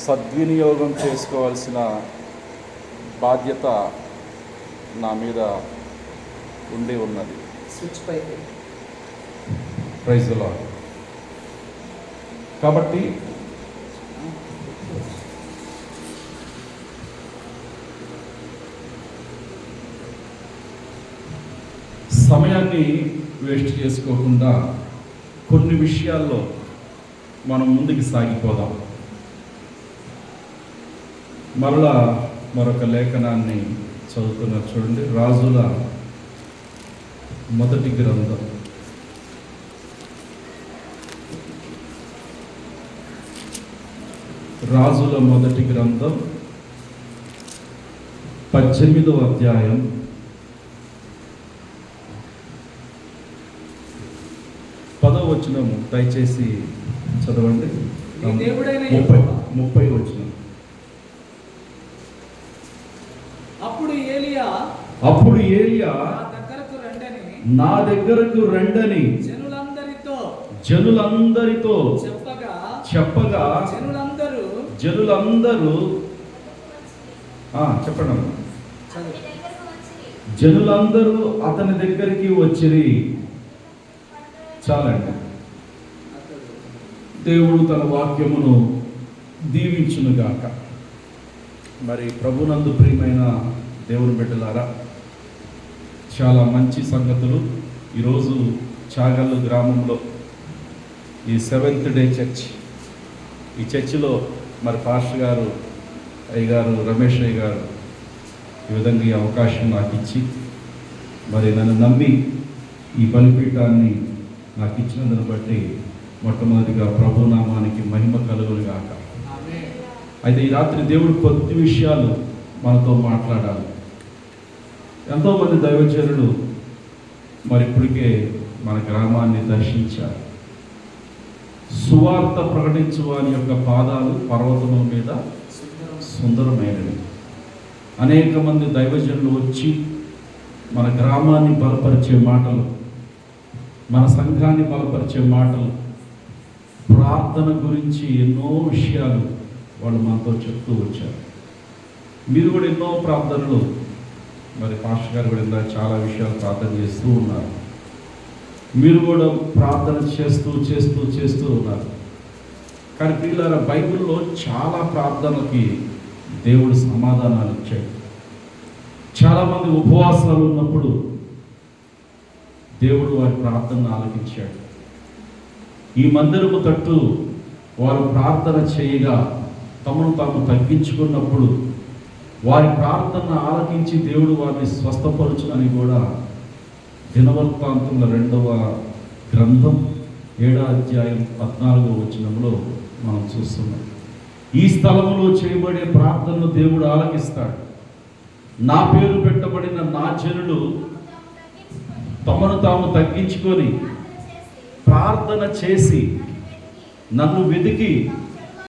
సద్వినియోగం చేసుకోవాల్సిన బాధ్యత నా మీద ఉండి ఉన్నది. స్విచ్ ప్రైజ్ కాబట్టి సమయాన్ని వేస్ట్ చేసుకోకుండా కొన్ని విషయాల్లో మనం ముందుకు సాగిపోదాం. మరలా మరొక లేఖనాన్ని చదువుతున్నారు చూడండి. రాజుల మొదటి గ్రంథం. రాజుల మొదటి గ్రంథం పద్దెనిమిదవ అధ్యాయం. పదవ వచనము దయచేసి చదవండి. ముప్పై. ముప్పై వచనం. అప్పుడు ఏలియా అప్పుడు ఏలియా నా దగ్గరకు రండని జనులందరితో జనులందరితో చెప్పగా చెప్పగా జనులందరూ జనులందరూ ఆ, చెప్పండి. జనులందరూ అతని దగ్గరికి వచ్చిరి. చాలండి. దేవుడు తన వాక్యమును దీవించునుగాక. మరి ప్రభునందు ప్రియమైన దేవుని బిడ్డలారా చాలా మంచి సంగతులు ఈరోజు చాగల్లు గ్రామంలో ఈ సెవెంత్ డే చర్చ్ ఈ చర్చిలో మరి పాస్టర్ గారు అయ్య గారు రమేష్ అయ్య గారు ఈ విధంగా ఈ అవకాశం నాకు ఇచ్చి మరి నన్ను నమ్మి ఈ బలిపీఠాన్ని నాకు ఇచ్చినందును బట్టి మొట్టమొదటిగా ప్రభునామానికి మహిమ కలుగులు గాక ఆమేన్. అయితే ఈ రాత్రి దేవుడు కొద్ది విషయాలు మనతో మాట్లాడాలి. ఎంతోమంది దైవచరులు మరి ఇప్పటికే మన గ్రామాన్ని దర్శించారు. సువార్త ప్రకటించు వారి యొక్క పాదాలు పర్వతము మీద సుందరమైనవి. అనేక మంది దైవజనులు వచ్చి మన గ్రామాన్ని బలపరిచే మాటలు మన సంఘాన్ని బలపరిచే మాటలు ప్రార్థన గురించి ఎన్నో విషయాలు వాళ్ళు మనతో చెప్తూ వచ్చారు. మీరు కూడా ఎన్నో ప్రార్థనలు. మరి పాస్టర్ గారు కూడా ఇందాక చాలా విషయాలు ప్రార్థన చేస్తూ ఉన్నారు. మీరు కూడా ప్రార్థన చేస్తూ చేస్తూ చేస్తూ ఉన్నారు. కానీ పిల్లల బైబిల్లో చాలా ప్రార్థనలకి దేవుడు సమాధానాలు ఇచ్చాడు. చాలామంది ఉపవాసాలు ఉన్నప్పుడు దేవుడు వారి ప్రార్థనను ఆలకించాడు. ఈ మందిరము తట్టు వారు ప్రార్థన చేయగా తమను తాము తగ్గించుకున్నప్పుడు వారి ప్రార్థన ఆలకించి దేవుడు వారిని స్వస్థపరచునని కూడా దినవృత్తాంతంలో రెండవ గ్రంథం ఏడో అధ్యాయం పద్నాలుగో వచనంలో మనం చూస్తున్నాం. ఈ స్థలములో చేయబడే ప్రార్థనను దేవుడు ఆలకిస్తాడు. నా పేరు పెట్టబడిన నా జనులు తమను తాము తగ్గించుకొని ప్రార్థన చేసి నన్ను వెతికి